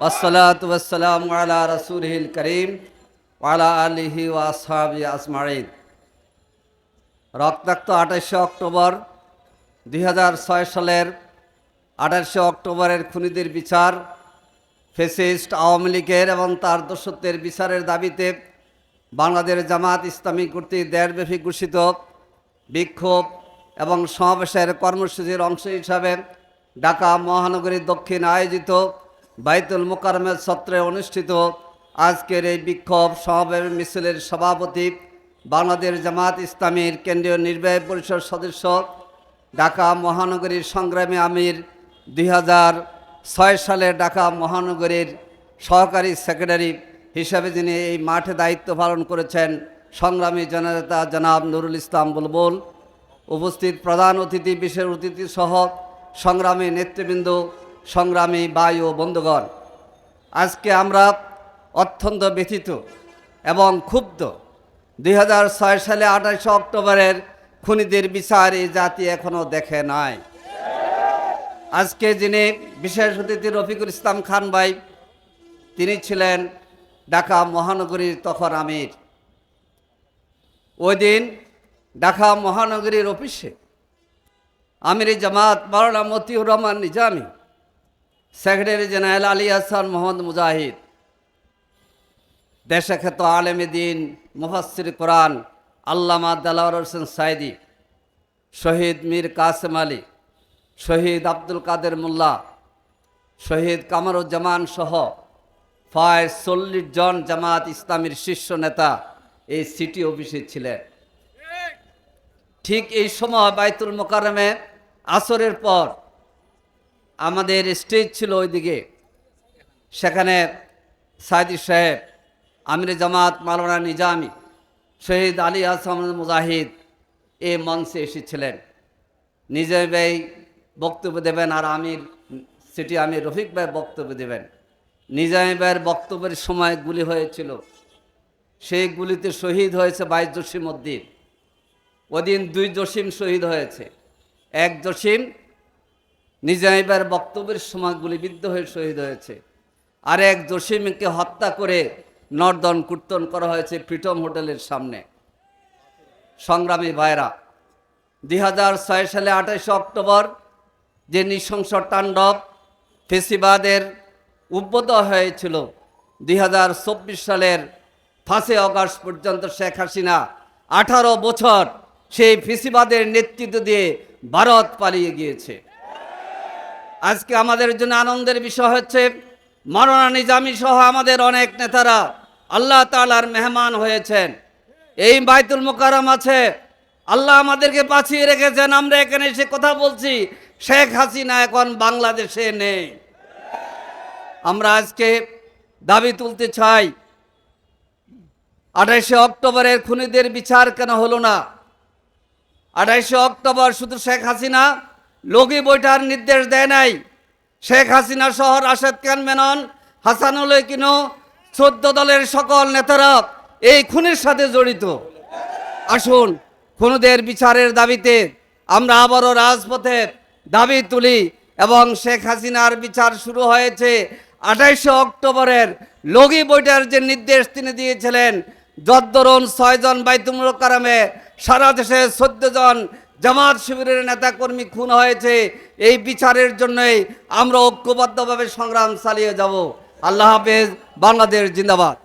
ওসলাতাম আলা রসুলহিল করিম ওয়ালা আলিহি রক্তাক্ত আঠাশে অক্টোবর দুই ছয় সালের আঠাশে অক্টোবরের খুনিদের বিচার, ফেসিস্ট আওয়ামী লীগের এবং তার দোষত্বের বিচারের দাবিতে বাংলাদেশ জামাত ইসলামী কর্তৃক দেশব্যাপী ঘোষিত বিক্ষোভ এবং সমাবেশের কর্মসূচির অংশ হিসাবে ঢাকা মহানগরীর দক্ষিণ আয়োজিত বাইতুল মোকারমের সত্রে অনুষ্ঠিত আজকের এই বিক্ষোভ সমাবেশ মিছিলের সভাপতি বাংলাদেশ জামাত ইসলামীর কেন্দ্রীয় নির্বাহী পরিষদ সদস্য ঢাকা মহানগরীর সংগ্রামী আমির দুই সালে ঢাকা মহানগরীর সহকারী সেক্রেটারি হিসাবে যিনি এই মাঠে দায়িত্ব পালন করেছেন, সংগ্রামী জননেতা জনাব নুরুল ইসলাম বুলবুল, উপস্থিত প্রধান অতিথি, বিশেষ অতিথি সহ সংগ্রামী নেতৃবৃন্দ সংগ্রামী বায়ু ও বন্ধুগণ, আজকে আমরা অত্যন্ত ব্যথিত এবং ক্ষুব্ধ দুই হাজার ছয় সালে আঠাশে অক্টোবরের খুনিদের বিচার এই জাতি এখনও দেখে নাই। আজকে যিনি বিশেষ অতিথি রফিকুল ইসলাম খান ভাই, তিনি ছিলেন ঢাকা মহানগরীর তখন আমির। ওই দিন ঢাকা মহানগরীর অফিসে আমির জামাত মাওলানা মতিউর রহমান নিজামী সেক্রেটারি জেনারেল আলী হাসান মোহাম্মদ মুজাহিদ দেশে খ্যাত আলেমে দিন মুফাসির কোরআন আল্লামা দালাওয়ার হোসেন সাইদি, শহীদ মীর কাসেম আলী, শহীদ আব্দুল কাদের মোল্লা, শহীদ কামরুজ্জামান সহ প্রায় চল্লিশ জন জামাত ইসলামীর শীর্ষ নেতা এই সিটি অফিসে ছিলেন। ঠিক এই সময় বাইতুল মোকারমে আসরের পর আমাদের স্টেজ ছিল ওইদিকে। সেখানে সাইদি সাহেব, আমির জামাত মালানা নিজামি, শহীদ আলী হাসান মুজাহিদ এ মঞ্চে এসেছিলেন। নিজে ভাই বক্তব্য দেবেন আর আমির সেটি আমির রফিক ভাই বক্তব্য দেবেন। নিজামী ভাইয়ের বক্তব্যের সময় গুলি হয়েছিল। সেই গুলিতে শহীদ হয়েছে বাইশ জসিম উদ্দিন। ওদিন দুই জসিম শহীদ হয়েছে। এক জসিম নিজামিবার বক্তব্যের সময় গুলিবিদ্ধ হয়ে শহীদ হয়েছে। আর এক জসিমকে হত্যা করে নর্দন কীর্তন করা হয়েছে প্রিটম হোটেলের সামনে। সংগ্রামী ভাইরা, দুই সালে আঠাশে অক্টোবর যে নৃশংস তাণ্ডব ফেসিবাদের উদ্বোধ হয়েছিল, দুই হাজার চব্বিশ সালের ফাঁসে অগস্ট পর্যন্ত শেখ হাসিনা আঠারো বছর সেই ফেসিবাদের নেতৃত্ব দিয়ে ভারত পালিয়ে গিয়েছে। আজকে আমাদের জন্য আনন্দের বিষয় হচ্ছে, মারানা নিজামী সহ আমাদের অনেক নেতারা আল্লাহ তালার মেহমান হয়েছেন। এই বাইতুল মোকারম আছে। আল্লাহ আমাদেরকে বাঁচিয়ে রেখেছেন। আমরা এখানে এসে কথা বলছি, শেখ হাসিনা এখন বাংলাদেশে নেই। আমরা আজকে দাবি তুলতে চাই, আঠাইশে অক্টোবরের খুনিদের বিচার কেন হলো না? আঠাইশে অক্টোবর শুধু শেখ হাসিনা লগি বৈঠার নির্দেশ দেয় নাই। শেখ হাসিনা শহর রাশেদ খান মেনন, হাসানুল কিনো, চোদ্দ দলের সকল নেতারা এই খুনের সাথে জড়িত। আসুন, খুনিদের বিচারের দাবিতে আমরা আবারও রাজপথে দাবি তুলি এবং শেখ হাসিনার বিচার শুরু হয়েছে আঠাইশে অক্টোবরের লগি বৈঠার যে নির্দেশ তিনি দিয়েছিলেন, যদ্দরুন ছয়জন বাইতুমুল কারামে সারা দেশে চোদ্দ জন জামাত শিবিরের নেতাকর্মী খুন হয়েছে। এই বিচারের জন্যই আমরা ঐক্যবদ্ধভাবে সংগ্রাম চালিয়ে যাব। আল্লাহ হাফেজ, বাংলাদেশ জিন্দাবাদ।